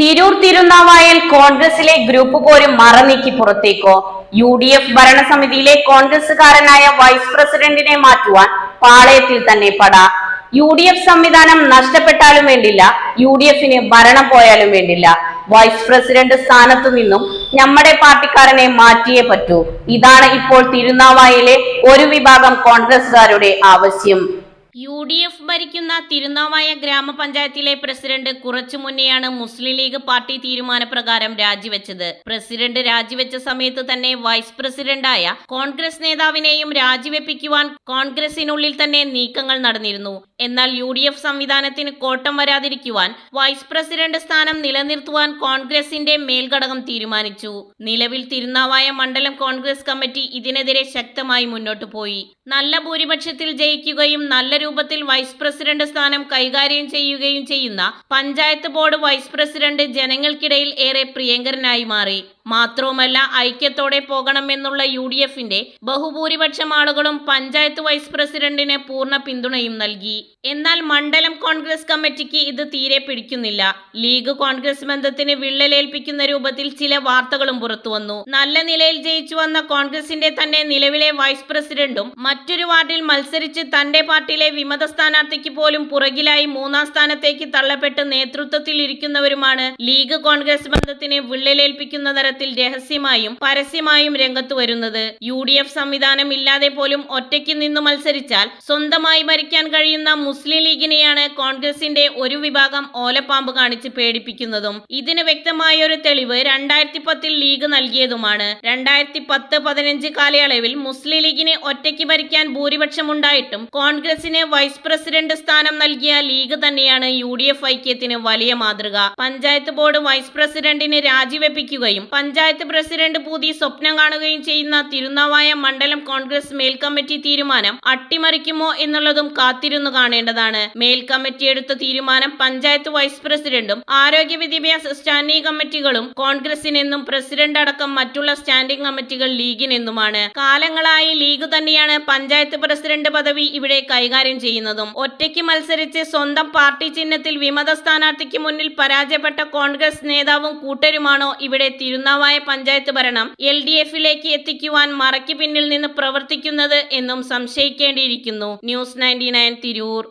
തിരൂർ തിരുനാവായൽ കോൺഗ്രസിലെ ഗ്രൂപ്പ് പോരും മറനീക്കി പുറത്തേക്കോ? യു ഡി എഫ് ഭരണസമിതിയിലെ കോൺഗ്രസുകാരനായ വൈസ് പ്രസിഡന്റിനെ മാറ്റുവാൻ പാളയത്തിൽ തന്നെ പട. യു ഡി എഫ് സംവിധാനം നഷ്ടപ്പെട്ടാലും വേണ്ടില്ല യു ഡി എഫിന് ഭരണം പോയാലും വേണ്ടില്ല. വൈസ് പ്രസിഡന്റ് സ്ഥാനത്തു നിന്നും നമ്മുടെ പാർട്ടിക്കാരനെ മാറ്റിയേ പറ്റൂ. ഇതാണ് ഇപ്പോൾ തിരുനാവായയിലെ ഒരു വിഭാഗം കോൺഗ്രസുകാരുടെ ആവശ്യം. ഡി എഫ് ഭരിക്കുന്ന തിരുനാവായ ഗ്രാമപഞ്ചായത്തിലെ പ്രസിഡന്റ് കുറച്ചു മുന്നെയാണ് മുസ്ലിം ലീഗ് പാർട്ടി തീരുമാനപ്രകാരം രാജിവെച്ചത്. പ്രസിഡന്റ് രാജിവെച്ച സമയത്ത് തന്നെ വൈസ് പ്രസിഡന്റായ കോൺഗ്രസ് നേതാവിനെയും രാജിവെപ്പിക്കുവാൻ കോൺഗ്രസിനുള്ളിൽ തന്നെ നീക്കങ്ങൾ നടന്നിരുന്നു. എന്നാൽ യു ഡി എഫ് സംവിധാനത്തിന് കോട്ടം വരാതിരിക്കുവാൻ വൈസ് പ്രസിഡന്റ് സ്ഥാനം നിലനിർത്തുവാൻ കോൺഗ്രസിന്റെ മേൽഘടകം തീരുമാനിച്ചു. നിലവിൽ തിരുനാവായ മണ്ഡലം കോൺഗ്രസ് കമ്മിറ്റി ഇതിനെതിരെ ശക്തമായി മുന്നോട്ടു പോയി. നല്ല ഭൂരിപക്ഷത്തിൽ ജയിക്കുകയും നല്ല രൂപത്തിൽ വൈസ് പ്രസിഡന്റ് സ്ഥാനം കൈകാര്യം ചെയ്യുകയും ചെയ്യുന്ന പഞ്ചായത്ത് ബോർഡ് വൈസ് പ്രസിഡന്റ് ജനങ്ങൾക്കിടയിൽ ഏറെ പ്രിയങ്കരനായി മാറി. മാത്രവുമല്ല ഐക്യത്തോടെ പോകണമെന്നുള്ള യു ഡി എഫിന്റെ ബഹുഭൂരിപക്ഷം ആളുകളും പഞ്ചായത്ത് വൈസ് പ്രസിഡന്റിന് പൂർണ പിന്തുണയും നൽകി. എന്നാൽ മണ്ഡലം കോൺഗ്രസ് കമ്മിറ്റിക്ക് ഇത് തീരെ പിടിക്കുന്നില്ല. ലീഗ് കോൺഗ്രസ് ബന്ധത്തിന് വിള്ളലേൽപ്പിക്കുന്ന രൂപത്തിൽ ചില വാർത്തകളും പുറത്തുവന്നു നല്ല നിലയിൽ ജയിച്ചു വന്ന കോൺഗ്രസിന്റെ തന്നെ നിലവിലെ വൈസ് പ്രസിഡന്റും മറ്റൊരു വാർഡിൽ മത്സരിച്ച് തന്റെ പാർട്ടിയിലെ വിമത സ്ഥാനാർത്ഥിക്ക് പോലും പുറകിലായി മൂന്നാം സ്ഥാനത്തേക്ക് തള്ളപ്പെട്ട് നേതൃത്വത്തിൽ ഇരിക്കുന്നവരുമാണ് ലീഗ് കോൺഗ്രസ് ബന്ധത്തിന് വിള്ളലേൽപ്പിക്കുന്ന തരത്തിൽ രഹസ്യമായും പരസ്യമായും രംഗത്തു വരുന്നത്. യു ഡി എഫ് സംവിധാനം ഇല്ലാതെ പോലും ഒറ്റയ്ക്ക് നിന്ന് മത്സരിച്ചാൽ സ്വന്തമായി ഭരിക്കാൻ കഴിയുന്ന മുസ്ലിം ലീഗിനെയാണ് കോൺഗ്രസിന്റെ ഒരു വിഭാഗം ഓലപ്പാമ്പ് കാണിച്ച് പേടിപ്പിക്കുന്നതും. ഇതിന് വ്യക്തമായ ഒരു തെളിവ് രണ്ടായിരത്തി പത്തിൽ ലീഗ് നൽകിയതുമാണ്. രണ്ടായിരത്തി പത്ത് പതിനഞ്ച് കാലയളവിൽ മുസ്ലിം ലീഗിനെ ഒറ്റയ്ക്ക് ഭരിക്കാൻ ഭൂരിപക്ഷമുണ്ടായിട്ടും കോൺഗ്രസിന് വൈസ് പ്രസിഡന്റ് സ്ഥാനം നൽകിയ ലീഗ് തന്നെയാണ് യു ഡി എഫ് ഐക്യത്തിന് വലിയ മാതൃക. പഞ്ചായത്ത് ബോർഡ് വൈസ് പ്രസിഡന്റിന് രാജിവെപ്പിക്കുകയും പഞ്ചായത്ത് പ്രസിഡന്റ് പൂതി സ്വപ്നം കാണുകയും ചെയ്യുന്ന തിരുനാവായ മണ്ഡലം കോൺഗ്രസ് മേൽക്കമ്മിറ്റി തീരുമാനം അട്ടിമറിക്കുമോ എന്നുള്ളതും കാത്തിരുന്നു കാണേണ്ടതാണ്. മേൽക്കമ്മിറ്റി എടുത്ത തീരുമാനം പഞ്ചായത്ത് വൈസ് പ്രസിഡന്റും ആരോഗ്യ വിദ്യാഭ്യാസ സ്റ്റാൻഡിംഗ് കമ്മിറ്റികളും കോൺഗ്രസിനെന്നും പ്രസിഡന്റ് അടക്കം മറ്റുള്ള സ്റ്റാൻഡിംഗ് കമ്മിറ്റികൾ ലീഗിനെന്നുമാണ്. കാലങ്ങളായി ലീഗ് തന്നെയാണ് പഞ്ചായത്ത് പ്രസിഡന്റ് പദവി ഇവിടെ കൈകാര്യം ചെയ്യുന്നതും. ഒറ്റയ്ക്ക് മത്സരിച്ച് സ്വന്തം പാർട്ടി ചിഹ്നത്തിൽ വിമത സ്ഥാനാർത്ഥിക്ക് മുന്നിൽ പരാജയപ്പെട്ട കോൺഗ്രസ് നേതാവും കൂട്ടരുമാണോ ഇവിടെ തിരുനാവായ പഞ്ചായത്ത് ഭരണം എൽ ഡി എഫിലേക്ക് എത്തിക്കുവാൻ മറയ്ക്ക് പിന്നിൽ നിന്ന് പ്രവർത്തിക്കുന്നത് എന്നും സംശയിക്കേണ്ടിയിരിക്കുന്നു. News ninety Tirur.